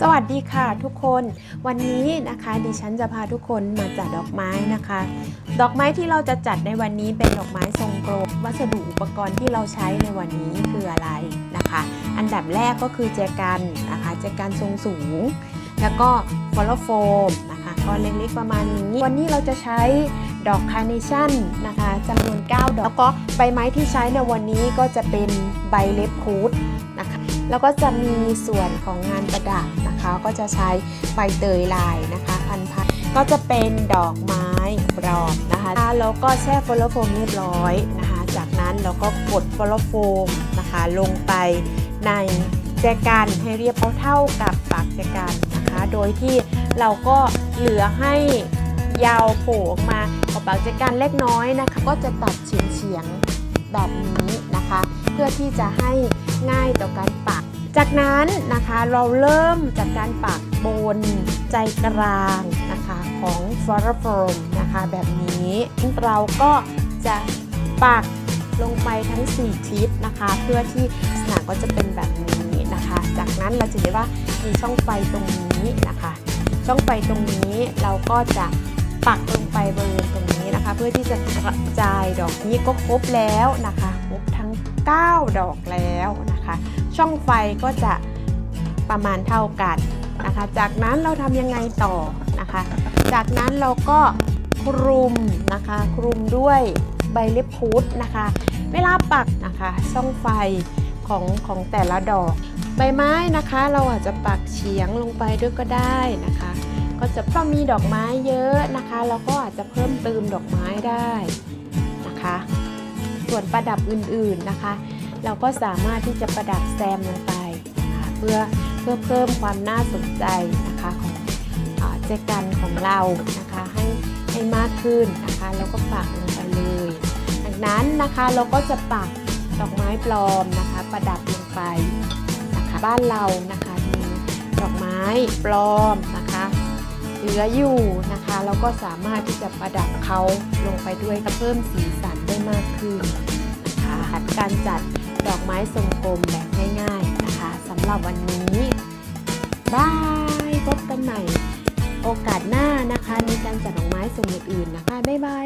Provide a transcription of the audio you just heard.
สวัสดีค่ะทุกคนวันนี้นะคะดิฉันจะพาทุกคนมาจัดดอกไม้นะคะ ดอกไม้ที่เราจะจัดในวันนี้เป็นดอกไม้ทรงกลมวัสดุอุปกรณ์ที่เราใช้ในวันนี้คืออะไรนะคะ อันดับแรกก็คือแจกันนะคะแจกันทรงสูง แล้วก็ฟอลโฟมนะคะก้อนเล็กๆประมาณนี้ วันนี้เราจะใช้ ดอกคาร์เนชั่นนะคะจำนวน 9 ดอก แล้วก็ใบไม้ที่ใช้ในวันนี้ก็จะเป็นใบเล็บคูดนะคะ แล้วก็จะมีส่วนของงานประดับนะคะ ก็จะใช้ใบเตยลายนะคะพันพันก็จะเป็นดอกไม้ปลอมนะคะ แล้วก็แช่ฟลอโฟมเรียบร้อยนะคะ จากนั้นเราก็กดฟลอโฟมนะคะลงไปในแจกันให้เรียบเท่ากับปากแจกันนะคะ โดยที่เราก็เหลือให้ยาวโผล่ออกมา กับปากแจกันเล็กน้อยนะคะ ก็จะตัดเฉียงๆแบบนี้นะคะ เพื่อที่จะให้ง่ายต่อการปัก จากนั้นนะคะเราเริ่มจากการปักบนใจกลางนะคะของฟลอรโฟมนะคะแบบนี้เราก็จะปักลงไปทั้ง 4 ทิศนะคะ เพื่อที่ลักษณะก็จะเป็นแบบนี้นะคะ จากนั้นเราจะเห็นว่ามีช่องไฟตรงนี้นะคะ ช่องไฟตรงนี้เราก็จะ ปักลงไปบริเวณตรงนี้นะคะ เพื่อที่จะกระจายดอกนี้ก็ครบแล้วนะคะครบทั้ง 9 ดอกแล้วนะคะ ช่องไฟก็จะประมาณเท่ากันนะคะ จากนั้นเราทำยังไงต่อนะคะ จากนั้นเราก็คลุมนะคะคลุมด้วยใบเล็บพุดนะคะ เวลาปักนะคะช่องไฟของของแต่ละดอก ใบไม้นะคะ เราอาจจะปักเฉียงลงไปด้วยก็ได้นะคะ ก็จะพอมีดอกไม้เยอะนะคะ เราก็อาจจะเพิ่มเติมดอกไม้ได้นะคะ ส่วนประดับอื่นๆนะคะ เราก็สามารถที่จะประดับแซมลงไปนะคะเพื่อเพื่อเพิ่มความน่าสนใจนะคะของอ่าเจกันของเรานะคะให้ให้มากขึ้นนะคะแล้วก็ปักลงไปเลยจากนั้นนะคะเราก็จะปักดอกไม้ปลอมนะคะ ประดับลงไปนะคะบ้านเรานะคะมีดอกไม้ปลอมนะคะ เหลืออยู่นะคะเราก็สามารถที่จะประดับเขาลงไปด้วยเพิ่มสีสันได้มากขึ้นนะคะการจัดดอกไม้ทรงกลมแบบง่ายๆนะคะสำหรับวันนี้บายพบกันใหม่ โอกาสหน้านะคะในการจัดดอกไม้ทรงอื่นๆนะคะ บ๊ายบาย